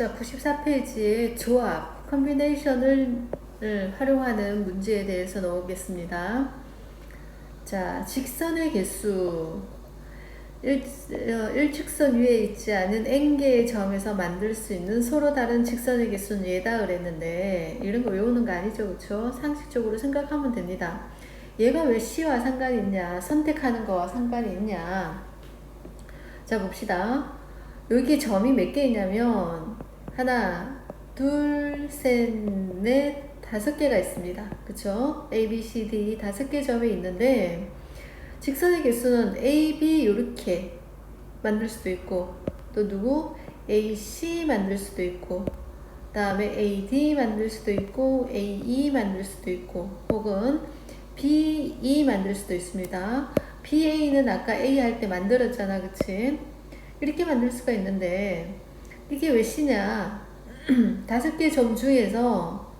자, 94페이지에 조합, 컨비네이션을 을 활용하는 문제에 대해서 넣어보겠습니다. 자, 직선의 개수. 일, 어, 일직선 위에 있지 않은 n개의 점에서 만들 수 있는 서로 다른 직선의 개수는 얘다 그랬는데 이런 거 외우는 거 아니죠 그쵸? 상식적으로 생각하면 됩니다 얘가 왜 C와 상관이 있냐 선택하는 거와 상관이 있냐 자 봅시다 여기 점이 몇 개 있냐면 하나 둘 셋 넷 다섯 개가 있습니다 그쵸? A, B, C, D 다섯 개 점이 있는데 직선의 개수는 A, B 이렇게 만들 수도 있고 또 누구 A, C 만들 수도 있고 다음에 A, D 만들 수도 있고 A, E 만들 수도 있고 혹은 B, E 만들 수도 있습니다. B, A는 아까 A 할 때 만들었잖아, 그치? 이렇게 만들 수가 있는데 이게 왜 C냐? 다섯 개 점 중에서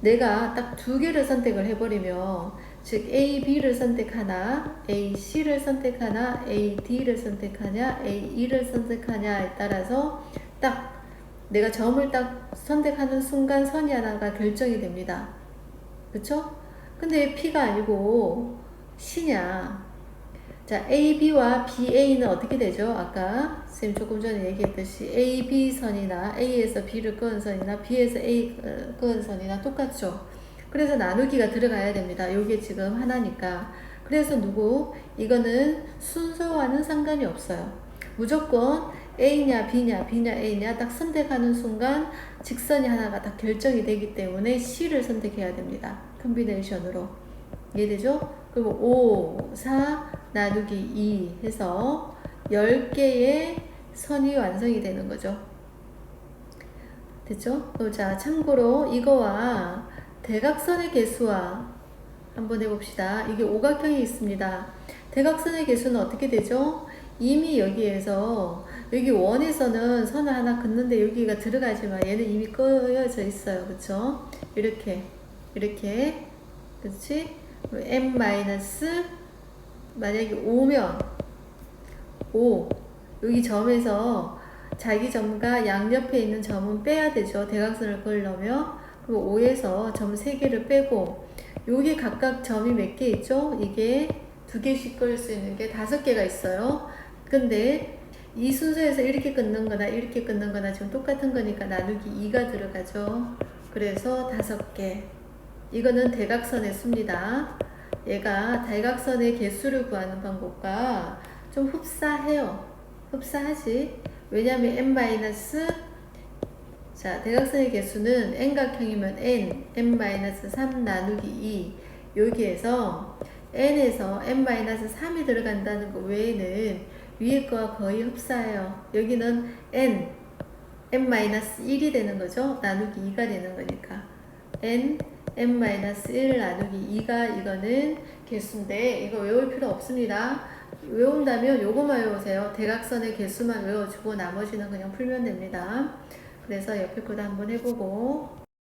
내가 딱 두 개를 선택을 해버리면 즉 A, B를 선택하나, A, C를 선택하나, A, D를 선택하냐, A, E를 선택하냐에 따라서 딱 내가 점을 딱 선택하는 순간 선이 하나가 결정이 됩니다. 그쵸? 근데 왜 P가 아니고 C냐? 자, A, B와 B, A는 어떻게 되죠? 아까 쌤 조금 전에 얘기했듯이 A, B 선이나 A에서 B를 끄은 선이나 B에서 A 어, 끄은 선이나 똑같죠? 그래서 나누기가 들어가야 됩니다. 요게 지금 하나니까. 그래서 누구? 이거는 순서와는 상관이 없어요. 무조건 A냐, B냐, B냐, A냐 딱 선택하는 순간 직선이 하나가 딱 결정이 되기 때문에 C를 선택해야 됩니다. 컨비네이션으로. 이해되죠? 그리고 5, 4, 나누기 2 해서 10개의 선이 완성이 되는 거죠. 됐죠? 어, 자, 참고로 이거와 대각선의 개수와 한번 해봅시다. 이게 오각형이 있습니다. 대각선의 개수는 어떻게 되죠? 이미 여기에서 여기 원에서는 선을 하나 긋는데 여기가 들어가지만 얘는 이미 꺼여져 있어요. 그쵸? 이렇게 이렇게 그렇지? m 마이너스 만약에 5면 5 여기 점에서 자기 점과 양옆에 있는 점은 빼야 되죠. 대각선을 그으려면 그리고 5에서 점 3개를 빼고 여기 각각 점이 몇 개 있죠? 이게 두 개씩 그을 수 있는 게 다섯 개가 있어요. 근데 이 순서에서 이렇게 끊는 거나 이렇게 끊는 거나 지금 똑같은 거니까 나누기 2가 들어가죠. 그래서 다섯 개. 이거는 대각선의 수입니다. 얘가 대각선의 개수를 구하는 방법과 좀 흡사해요. 흡사하지. 왜냐면 n 자, 대각선의 개수는 n각형이면 n, n-3 나누기 2. 여기에서 n에서 n-3이 들어간다는 것 외에는 위에 거와 거의 흡사해요. 여기는 n, n-1이 되는 거죠. 나누기 2가 되는 거니까. n, n-1 나누기 2가 이거는 개수인데 이거 외울 필요 없습니다. 외운다면 요거만 외우세요. 대각선의 개수만 외워주고 나머지는 그냥 풀면 됩니다. 그래서 옆에 거도 한번 해보고